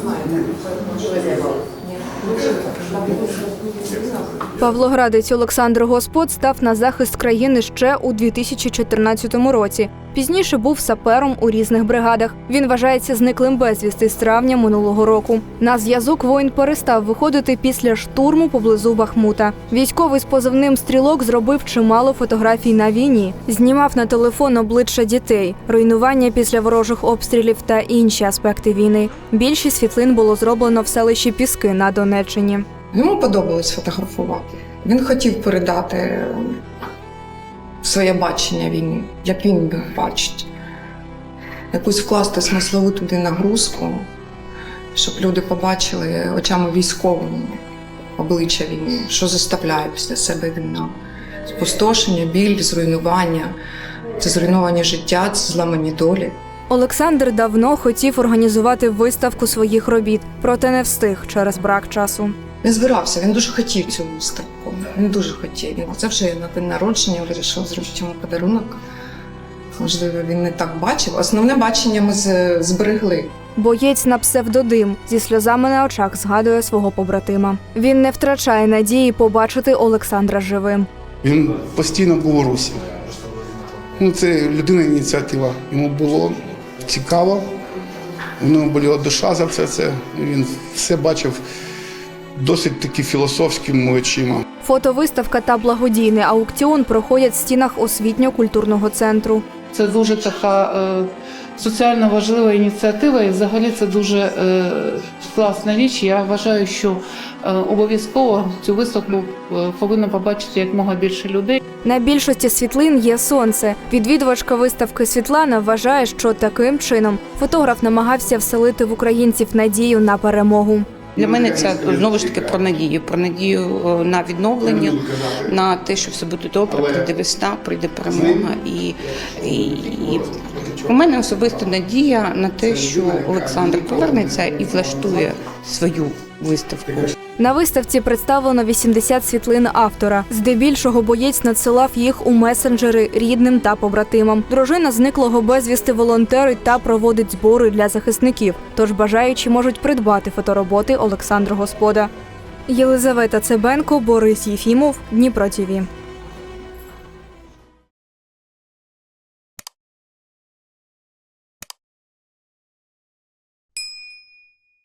Знаєте, Павлоградець Олександр Господ став на захист країни ще у 2014 році. Пізніше був сапером у різних бригадах. Він вважається зниклим безвісти з травня минулого року. На зв'язок воїн перестав виходити після штурму поблизу Бахмута. Військовий з позивним стрілок зробив чимало фотографій на війні, знімав на телефон обличчя дітей, руйнування після ворожих обстрілів та інші аспекти війни. Більшість світлин було зроблено в селищі Піски на Донеччині. Йому подобалось фотографувати. Він хотів передати своє бачення війни, як він бачить. Якусь вкласти смислову туди нагрузку, щоб люди побачили очами військовими обличчя війни, що заставляє після себе війна. Спустошення, біль, зруйнування, це зруйновані життя, це зламані долі. Олександр давно хотів організувати виставку своїх робіт, проте не встиг через брак часу. Він збирався, він дуже хотів цю виставку. Він дуже хотів. Він це вже на день народження вирішив зробити йому подарунок. Можливо, він не так бачив. Основне бачення ми зберегли. Боєць на псевдодим зі сльозами на очах згадує свого побратима. Він не втрачає надії побачити Олександра живим. Він постійно був у русі. Ну, це людина ініціатива. Йому було цікаво, у нього боліла душа за все це. Він все бачив досить таки філософськими очима. Фотовиставка та благодійний аукціон проходять в стінах освітньо-культурного центру. Це дуже така е, соціально важлива ініціатива, і взагалі це дуже е, класна річ. Я вважаю, що е, обов'язково цю виставку повинно побачити якмога більше людей. На більшості світлин є сонце. Відвідувачка виставки Світлана вважає, що таким чином фотограф намагався вселити в українців надію на перемогу. Для мене це знову ж таки про надію, про надію е, на відновлення, на те, що все буде добре, прийде весна, прийде перемога. І, і, і у мене особисто надія на те, що Олександр повернеться і влаштує свою виставку. На виставці представлено 80 світлин автора. Здебільшого боєць надсилав їх у месенджери рідним та побратимам. Дружина зниклого безвісти волонтерить та проводить збори для захисників. Тож бажаючі можуть придбати фотороботи Олександра Господа. Єлизавета Цебенко, Борис Єфімов, Дніпро ТІВІ.